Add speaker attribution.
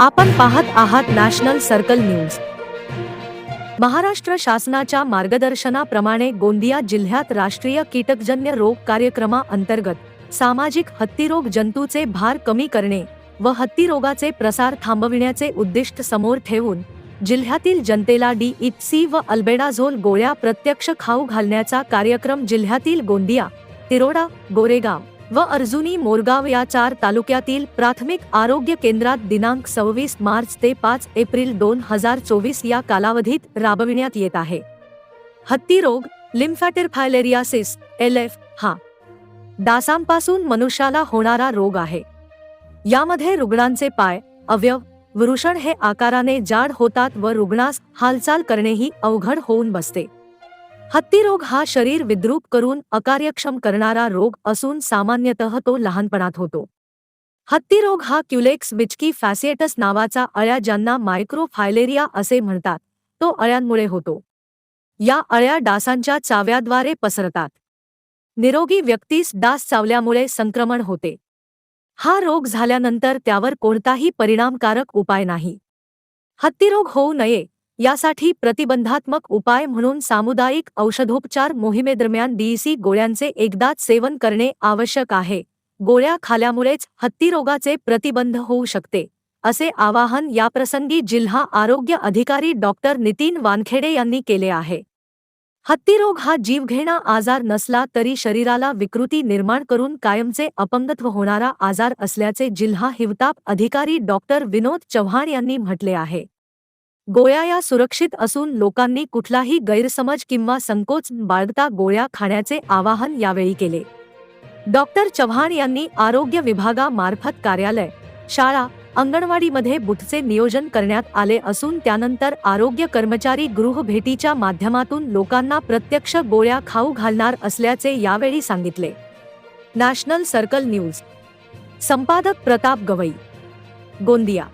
Speaker 1: आपण पाहत आहात नॅशनल सर्कल न्यूज. महाराष्ट्र शासनाच्या मार्गदर्शनाप्रमाणे गोंदिया जिल्ह्यात राष्ट्रीय कीटकजन्य रोग कार्यक्रमाअंतर्गत सामाजिक हत्तीरोग जंतूचे भार कमी करणे व हत्तीरोगाचे प्रसार थांबविण्याचे उद्दिष्ट समोर ठेवून जिल्ह्यातील जनतेला डी इप्सी व अल्बेडाझोल गोळ्या प्रत्यक्ष खाऊ घालण्याचा कार्यक्रम जिल्ह्यातील गोंदिया तिरोडा गोरेगाव व अर्जुनी मोरगाव या चार तालुक्यातील प्राथमिक आरोग्य केंद्रात दिनांक सव्वीस मार्च ते पाच एप्रिल दोन हजार चोवीस या कालावधीत राबविण्यात येत आहे. हत्ती रोग लिम्फॅटिरफायलेरियासिस एल एफ हा. डासांपासून मनुष्याला होणारा रोग आहे. यामध्ये रुग्णांचे पाय अवयव वृषण हे आकाराने जाड होतात व रुग्णास हालचाल करणेही अवघड होऊन बसते. हत्ती रोग हा शरीर विद्रूप करून अकार्यक्षम करणारा रोग असून सामान्यतः तो लहानपणात होतो. हत्ती रोग हा क्युलेक्स विचकी फॅसिएटस नावाचा अळ्या ज्यांना मायक्रोफायलेरिया असे म्हणतात तो अळ्यांमुळे होतो. या अळ्या डासांच्या चाव्याद्वारे पसरतात. निरोगी व्यक्तीस डास चावल्यामुळे संक्रमण होते. हा रोग झाल्यानंतर त्यावर कोणताही परिणामकारक उपाय नाही. हत्तीरोग होऊ नये यासाठी प्रतिबंधात्मक उपाय म्हणून सामुदायिक औषधोपचार मोहिमेदरम्यान डीईसी गोळ्यांचे एकदाच सेवन करणे आवश्यक आहे. गोळ्या खाल्यामुळेच हत्तीरोगाचे प्रतिबंध होऊ शकते. असे आवाहन याप्रसंगी जिल्हा आरोग्य अधिकारी डॉक्टर नितीन वानखेडे यांनी केले आहे. हत्तीरोग हा जीवघेणा आजार नसला तरी शरीराला विकृती निर्माण करून कायमचे अपंगत्व होणारा आजार असल्याचे जिल्हा हिवताप अधिकारी डॉक्टर विनोद चव्हाण यांनी म्हटले आहे. गोळ्या या सुरक्षित असून लोकांनी कुठलाही गैरसमज किंवा संकोच बाळगता गोळ्या खाण्याचे आवाहन यावेळी केले. डॉक्टर चव्हाण यांनी आरोग्य विभागामार्फत कार्यालय शाळा अंगणवाडीमध्ये बुथचे नियोजन करण्यात आले असून त्यानंतर आरोग्य कर्मचारी गृहभेटीच्या माध्यमातून लोकांना प्रत्यक्ष गोळ्या खाऊ घालणार असल्याचे यावेळी सांगितले. National circle news. संपादक प्रताप गवई. गोंदिया.